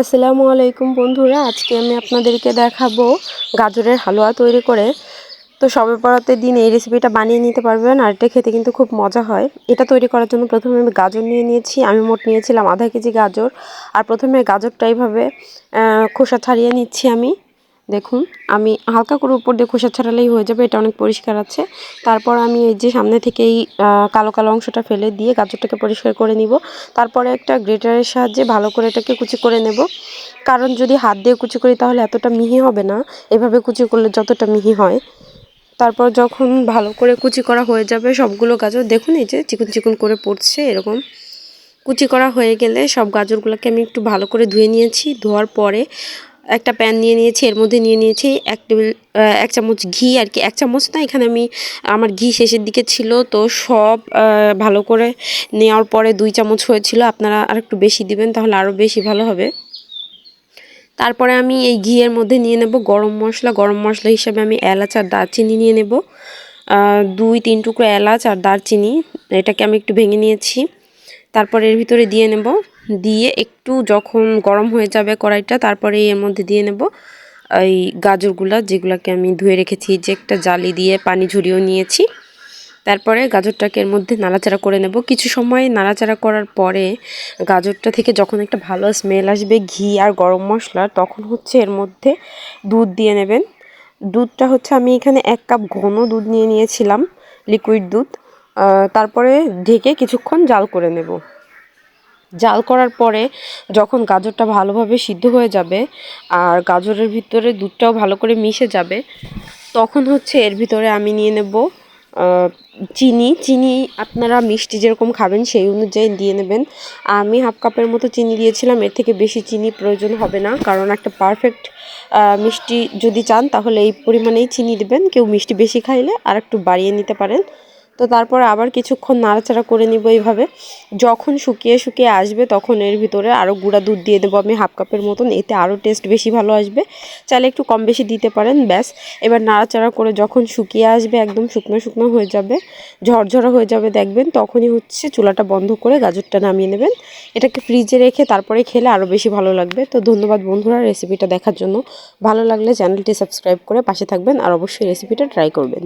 আসসালামু আলাইকুম বন্ধুরা, আজকে আমি আপনাদেরকে দেখাবো গাজরের হালুয়া তৈরি করে। তো সবে পড়াতে দিন এই রেসিপিটা বানিয়ে নিতে পারবেন আর এটা খেতে কিন্তু খুব মজা হয়। এটা তৈরি করার জন্য প্রথমে আমি গাজর নিয়ে নিয়েছি। আমি মোট নিয়েছিলাম আধা কেজি গাজর। আর প্রথমে গাজরটা এইভাবে খোসা ছাড়িয়ে নিচ্ছি আমি। দেখুন, আমি হালকা করে উপর দিয়ে খোসা ছাড়ালেই হয়ে যাবে, এটা অনেক পরিষ্কার আছে। তারপর আমি এই যে সামনে থেকেই কালো কালো অংশটা ফেলে দিয়ে গাজরটাকে পরিষ্কার করে নিব। তারপরে একটা গ্রেটারের সাহায্যে ভালো করে এটাকে কুচি করে নেব। কারণ যদি হাত দিয়ে কুচি করি তাহলে এতটা মিহি হবে না, এভাবে কুচি করলে যতটা মিহি হয়। তারপর যখন ভালো করে কুচি করা হয়ে যাবে সবগুলো গাজর, দেখুন এই যে চিকন চিকন করে পড়ছে এরকম। কুচি করা হয়ে গেলে সব গাজরগুলোকে আমি একটু ভালো করে ধুয়ে নিয়েছি, ধোয়ার পরে একটা প্যান নিয়ে নিয়েছি, এর মধ্যে নিয়ে নিয়েছি এক টেবিল এক চামচ ঘি আর কি, এক চামচ না, এখানে আমি, আমার ঘি শেষের দিকে ছিল, তো সব ভালো করে নেওয়ার পরে দুই চামচ হয়েছিল, আপনারা আর একটু বেশি দিবেন, তাহলে আরও বেশি ভালো হবে। তারপরে আমি এই ঘিয়ের মধ্যে নিয়ে নেব গরম মশলা গরম মশলা হিসাবে আমি এলাচ আর দারচিনি নিয়ে নেব। দুই, তিন টুকরো এলাচ আর দারচিনি, এটাকে আমি একটু ভেঙে নিয়েছি। তারপর এর ভিতরে দিয়ে নেব দিয়ে একটু যখন গরম হয়ে যাবে কড়াইটা তারপরে এর মধ্যে দিয়ে নেব এই গাজরগুলা, যেগুলোকে আমি ধুয়ে রেখেছি। যে একটা জালি দিয়ে পানি ঝরিয়েও নিয়েছি। তারপরে গাজরটাকে এর মধ্যে নাড়াচাড়া করে নেব। কিছু সময় নাড়াচাড়া করার পরে গাজরটা থেকে যখন একটা ভালো স্মেল আসবে, ঘি আর গরম মশলা, তখন হচ্ছে এর মধ্যে দুধ দিয়ে নেবেন। দুধটা হচ্ছে আমি এখানে এক কাপ ঘন দুধ নিয়ে নিয়েছিলাম লিকুইড দুধ। তারপরে ঢেকে কিছুক্ষণ জাল করে নেব। জাল করার পরে যখন গাজরটা ভালোভাবে সিদ্ধ হয়ে যাবে আর গাজরের ভিতরে দুধটাও ভালো করে মিশে যাবে, তখন হচ্ছে এর ভিতরে আমি নিয়ে নেব চিনি। চিনি আপনারা মিষ্টি যেরকম খাবেন সেই অনুযায়ী দিয়ে নেবেন। আমি হাফ কাপের মতো চিনি দিয়েছিলাম, এর থেকে বেশি চিনি প্রয়োজন হবে না, কারণ একটা পারফেক্ট মিষ্টি যদি চান তাহলে এই পরিমাণেই চিনি দেবেন। কেউ মিষ্টি বেশি খাইলে আর একটু বাড়িয়ে নিতে পারেন। তো তারপর আবার কিছুক্ষণ নাড়াচাড়া করে নিব এইভাবে। যখন শুকিয়ে শুকিয়ে আসবে তখন এর ভিতরে আরও গুঁড়া দুধ দিয়ে দেবো আমি হাফ কাপের মতন, এতে আরও টেস্ট বেশি ভালো আসবে। চাইলে একটু কম বেশি দিতে পারেন, ব্যাস। এবার নাড়াচাড়া করে যখন শুকিয়ে আসবে একদম শুকনো শুকনো হয়ে যাবে, ঝরঝরা হয়ে যাবে দেখবেন, তখনই হচ্ছে চুলাটা বন্ধ করে গাজরটা নামিয়ে নেবেন। এটাকে ফ্রিজে রেখে তারপরে খেলে আরও বেশি ভালো লাগবে। তো ধন্যবাদ বন্ধুরা রেসিপিটা দেখার জন্য। ভালো লাগলে চ্যানেলটি সাবস্ক্রাইব করে পাশে থাকবেন আর অবশ্যই রেসিপিটা ট্রাই করবেন।